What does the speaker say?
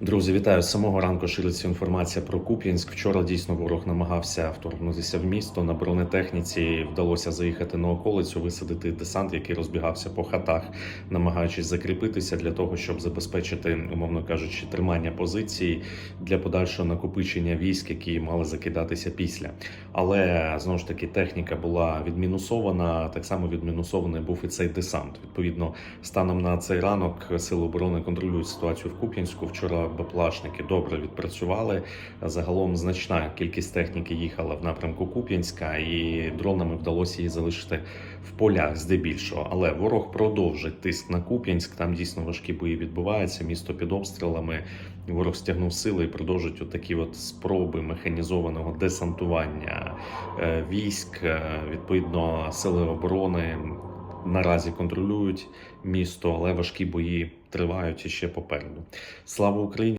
Друзі, вітаю з самого ранку. Шириться інформація про Куп'янськ. Вчора дійсно ворог намагався вторгнутися в місто. На бронетехніці вдалося заїхати на околицю, висадити десант, який розбігався по хатах, намагаючись закріпитися для того, щоб забезпечити, умовно кажучи, тримання позиції для подальшого накопичення військ, які мали закидатися після. Але знову ж таки техніка була відмінусована. Так само відмінусований був і цей десант. Відповідно, станом на цей ранок сили оборони контролюють ситуацію в Куп'янську. Вчора БПЛАшники добре відпрацювали. Загалом значна кількість техніки їхала в напрямку Куп'янська, і дронами вдалося її залишити в полях здебільшого. Але ворог продовжить тиск на Куп'янськ. Там дійсно важкі бої відбуваються. Місто під обстрілами. Ворог стягнув сили і продовжить отакі от спроби механізованого десантування е, військ. Е, Відповідно, сили оборони наразі контролюють місто, але важкі бої тривають і ще попереду. Слава Україні!